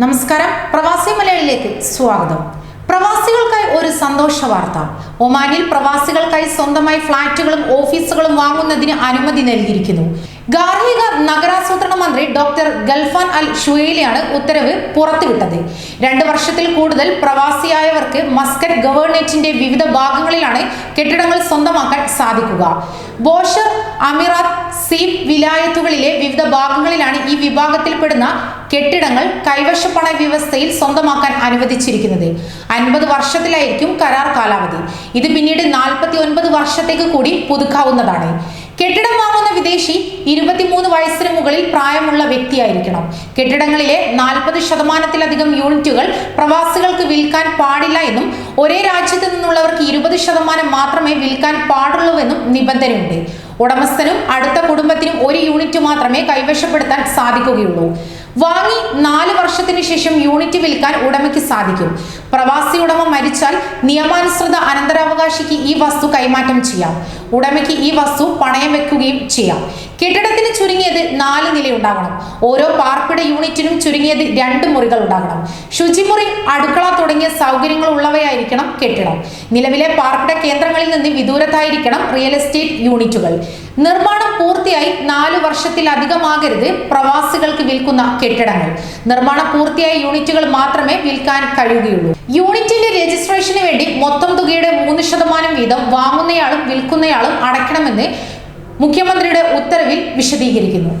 നമസ്കാരം. പ്രവാസി മലയാളിയിലേക്ക് സ്വാഗതം. പ്രവാസികൾക്കായി ഒരു സന്തോഷ വാർത്ത. ഒമാനിൽ പ്രവാസികൾക്കായി സ്വന്തമായി ഫ്ളാറ്റുകളും ഓഫീസുകളും വാങ്ങുന്നതിന് അനുമതി നൽകിയിരിക്കുന്നു. ഗാർഹിക നഗരാസൂത്രണ മന്ത്രി ഡോക്ടർ ഗൽഫാൻ അൽ ഷുയേലിയാണ് ഉത്തരവ് പുറത്തുവിട്ടത്. രണ്ട് വർഷത്തിൽ കൂടുതൽ പ്രവാസിയായവർക്ക് മസ്കറ്റ് ഗവേണേറ്റിന്റെ വിവിധ ഭാഗങ്ങളിലാണ് കെട്ടിടങ്ങൾ സ്വന്തമാക്കാൻ സാധിക്കുക. ബോഷർ അമിറാത്ത് സീബ് വിലായത്തുകളിലെ വിവിധ ഭാഗങ്ങളിലാണ് ഈ വിഭാഗത്തിൽപ്പെടുന്ന കെട്ടിടങ്ങൾ കൈവശപ്പണ വ്യവസ്ഥയിൽ സ്വന്തമാക്കാൻ അനുവദിച്ചിരിക്കുന്നത്. അൻപത് വർഷത്തിലായിരിക്കും കരാർ കാലാവധി. ഇത് പിന്നീട് നാൽപ്പത്തി ഒൻപത് വർഷത്തേക്ക് കൂടി പുതുക്കാവുന്നതാണ്. കെട്ടിടം വാങ്ങുന്ന വിദേശി ഇരുപത്തിമൂന്ന് വയസ്സിന് മുകളിൽ പ്രായമുള്ള വ്യക്തിയായിരിക്കണം. കെട്ടിടങ്ങളിലെ നാൽപ്പത് ശതമാനത്തിലധികം യൂണിറ്റുകൾ പ്രവാസികൾക്ക് വിൽക്കാൻ പാടില്ല എന്നും ഒരേ രാജ്യത്തു നിന്നുള്ളവർക്ക് ഇരുപത് ശതമാനം മാത്രമേ വിൽക്കാൻ പാടുള്ളൂവെന്നും നിബന്ധനയുണ്ട്. ഉടമസ്ഥനും അടുത്ത കുടുംബത്തിനും ഒരു യൂണിറ്റ് മാത്രമേ കൈവശപ്പെടുത്താൻ സാധിക്കുകയുള്ളൂ. വാങ്ങി നാല് വർഷത്തിന് ശേഷം യൂണിറ്റ് വിൽക്കാൻ ഉടമയ്ക്ക് സാധിക്കും. പ്രവാസി ഉടമ മരിച്ചാൽ നിയമാനുസൃത അനന്തരാവകാശിക്ക് ഈ വസ്തു കൈമാറ്റം ചെയ്യാം. ഉടമയ്ക്ക് ഈ വസ്തു പണയം വെക്കുകയും ചെയ്യാം. കെട്ടിടത്തിന് ചുരുങ്ങിയത് നാല് നില ഉണ്ടാകണം ഓരോ പാർപ്പിട യൂണിറ്റിനും ചുരുങ്ങിയത് രണ്ട് മുറികൾ ഉണ്ടാകണം. ശുചിമുറി അടുക്കള തുടങ്ങിയ സൗകര്യങ്ങൾ ഉള്ളവയായിരിക്കണം കെട്ടിടം. നിലവിലെ പാർപ്പിട കേന്ദ്രങ്ങളിൽ നിന്ന് വിദൂരത്തായിരിക്കണം റിയൽ എസ്റ്റേറ്റ് യൂണിറ്റുകൾ. നിർമ്മാണം പൂർത്തിയായി നാല് വർഷത്തിലധികമാകരുത് പ്രവാസികൾക്ക് വിൽക്കുന്ന കെട്ടിടങ്ങൾ. നിർമ്മാണം പൂർത്തിയായ യൂണിറ്റുകൾ മാത്രമേ വിൽക്കാൻ കഴിയുകയുള്ളൂ. യൂണിറ്റിന്റെ രജിസ്ട്രേഷന് വേണ്ടി മൊത്തം ശതമാനം വീതം വാങ്ങുന്നയാളും വിൽക്കുന്നയാളും അടയ്ക്കണമെന്ന് മുഖ്യമന്ത്രിയുടെ ഉത്തരവിൽ വിശദീകരിക്കുന്നു.